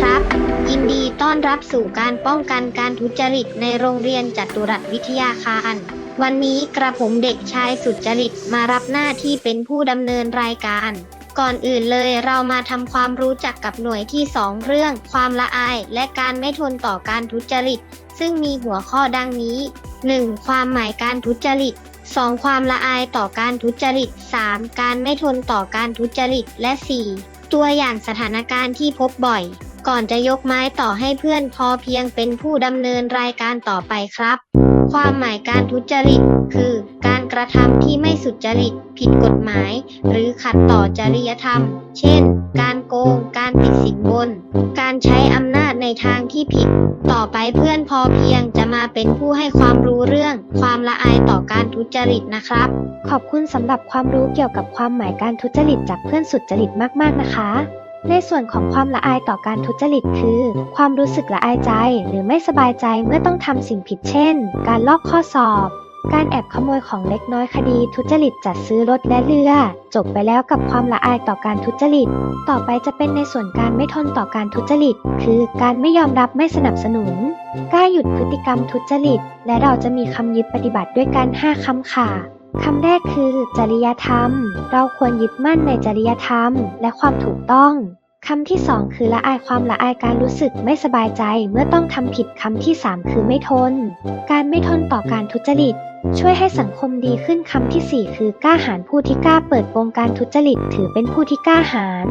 ครับ ยินดีต้อนรับสู่การป้องกันการทุจริตในโรงเรียนจัตุรัสวิทยาคาร วันนี้กระผมเด็กชายสุจริตมารับหน้าที่เป็นผู้ดำเนินรายการ ก่อนอื่นเลยเรามาทำความรู้จักกับหน่วยที่ 2 เรื่อง ความละอายและการไม่ทนต่อการทุจริต ซึ่งมีหัวข้อดังนี้ 1. ความหมายการทุจริต 2. ความละอายต่อการทุจริต 3. การไม่ทนต่อการทุจริต และ 4. ตัวอย่างสถานการณ์ที่พบบ่อย ก่อนจะยกไม้ต่อให้เพื่อนพอเพียงเป็นผู้ดำเนินรายการต่อไปครับ ความหมายการทุจริต คือ การกระทำที่ไม่สุจริต ผิดกฎหมาย หรือขัดต่อจริยธรรม เช่น การโกง การติดสินบน การใช้อำนาจในทางที่ผิด ต่อไปเพื่อนพอเพียงจะมาเป็นผู้ให้ความรู้เรื่อง ความละอายต่อการทุจริตนะครับ ขอบคุณสำหรับความรู้เกี่ยวกับความหมายการทุจริตจากเพื่อนสุจริตมาก ๆนะคะ ในส่วนของความละอายต่อการทุจริตคือ ความรู้สึกละอายใจหรือไม่สบายใจเมื่อต้องทำสิ่งผิดเช่น การลอกข้อสอบ การแอบขโมยของเล็กน้อยคดีทุจริตจัดซื้อรถและเรือ จบไปแล้วกับความละอายต่อการทุจริต ต่อไปจะเป็นในส่วนการไม่ทนต่อการทุจริต คือการไม่ยอมรับไม่สนับสนุนกล้าหยุดพฤติกรรมทุจริต และเราจะมีคำยึดปฏิบัติด้วยกัน 5คำค่ะ คำแรกคือจริยธรรม เราควรยึดมั่นในจริยธรรม และความถูกต้องคำที่สองคือละอายความละอายการรู้สึกไม่สบายใจเมื่อต้องทำผิดคำที่สามคือไม่ทน การไม่ทนต่อการทุจริต ช่วยให้สังคมดีขึ้นคำที่สี่คือกล้าหาญผู้ที่กล้าเปิดโปงการทุจริต ถือเป็นผู้ที่กล้าหาญ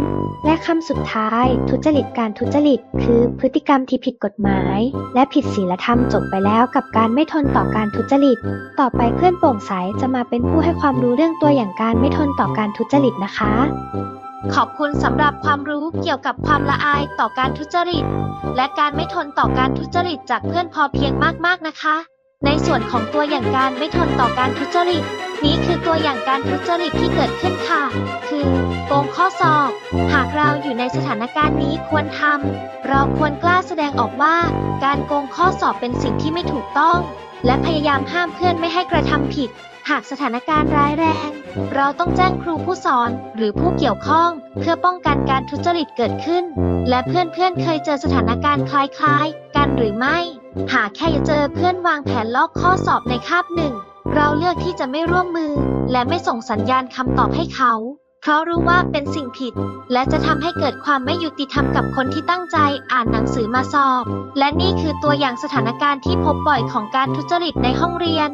และคำสุดท้าย ทุจริตการทุจริต คือพฤติกรรมที่ผิดกฎหมาย และผิดศีลธรรมจบไปแล้วกับการไม่ทนต่อการทุจริต ต่อไปเพื่อนโปร่งใสจะมาเป็นผู้ให้ความรู้เรื่องตัวอย่างการไม่ทนต่อการทุจริตนะคะ ขอบคุณสำหรับความรู้เกี่ยวกับความละอายต่อการทุจริต และการไม่ทนต่อการทุจริตจากเพื่อนพอเพียงมากๆนะคะ ในส่วนของตัวอย่างการไม่ทนต่อการทุจริต นี้คือตัวอย่างการทุจริตที่เกิดขึ้นค่ะ คือโกงข้อสอบ หากเราอยู่ในสถานการณ์นี้ควรทำเราควรกล้าแสดงออกว่าการโกงข้อสอบเป็นสิ่งที่ไม่ถูกต้อง และพยายามห้ามเพื่อนไม่ให้กระทำผิด หากสถานการณ์ร้ายแรง เราต้องแจ้งครูผู้สอนหรือผู้เกี่ยวข้อง เพื่อป้องกันการทุจริตเกิดขึ้น และเพื่อนๆเคยเจอสถานการณ์คล้ายๆ กันหรือไม่ หากแค่เจอเพื่อนวางแผนลอกข้อสอบในคาบหนึ่ง เราเลือกที่จะไม่ร่วมมือ และไม่ส่งสัญญาณคำตอบให้เขา เพราะรู้ว่าเป็นสิ่งผิด และจะทำให้เกิดความไม่ยุติธรรมกับคนที่ตั้งใจอ่านหนังสือมาสอบ และนี่คือตัวอย่างสถานการณ์ที่พบบ่อยของการทุจริตในห้องเรียน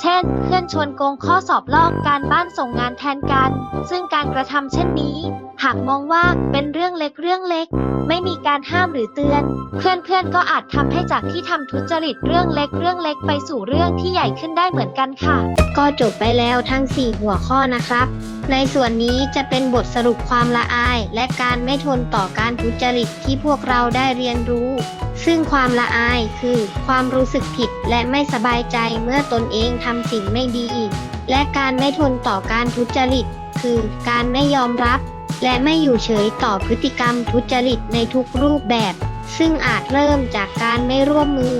เช่น เพื่อนชวนโกงข้อสอบลอกการบ้านส่งงานแทนกัน ซึ่งการกระทำเช่นนี้ หากมองว่าเป็นเรื่องเล็กเรื่องเล็ก ไม่มีการห้ามหรือเตือน เพื่อนๆก็อาจทำให้จากที่ทำทุจริตเรื่องเล็กเรื่องเล็กไปสู่เรื่องที่ใหญ่ขึ้นได้เหมือนกันค่ะ ก็จบไปแล้วทั้ง 4 หัวข้อนะครับ ในส่วนนี้จะเป็นบทสรุปความละอาย และการไม่ทนต่อการทุจริตที่พวกเราได้เรียนรู้ ซึ่งความละอายคือ ความรู้สึกผิดและไม่สบายใจเมื่อตนเองทำสิ่งไม่ดี และการไม่ทนต่อการทุจริต คือการไม่ยอมรับ และไม่อยู่เฉยต่อพฤติกรรมทุจริตในทุกรูปแบบ ซึ่งอาจเริ่มจากการไม่ร่วมมือ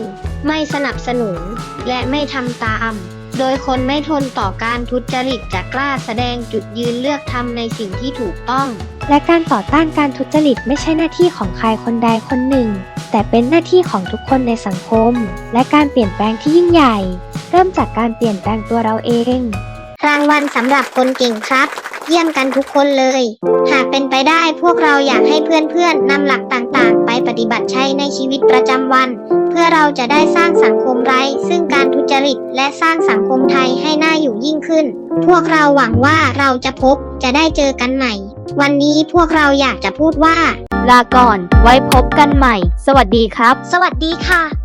ไม่สนับสนุน และไม่ทำตาม โดยคนไม่ทนต่อการทุจริตจะกล้าแสดงจุดยืนเลือกทำในสิ่งที่ถูกต้อง และการต่อต้านการทุจริตไม่ใช่หน้าที่ของใครคนใดคนหนึ่ง แต่เป็นหน้าที่ของทุกคนในสังคม และการเปลี่ยนแปลงที่ยิ่งใหญ่ เริ่มจากการเปลี่ยนแปลงตัวเราเอง รางวัลสำหรับคนเก่งครับ เยี่ยมกันทุกคนเลย หากเป็นไปได้พวกเราอยากให้เพื่อนๆนำหลักต่างๆ ไปปฏิบัติใช้ในชีวิตประจำวัน เพื่อเราจะได้สร้างสังคมไร้ซึ่งการทุจริต และสร้างสังคมไทยให้น่าอยู่ยิ่งขึ้น พวกเราหวังว่าเราจะพบจะได้เจอกันใหม่ วันนี้พวกเราอยากจะพูดว่า ลาก่อน ไว้พบกันใหม่ สวัสดีครับ สวัสดีค่ะ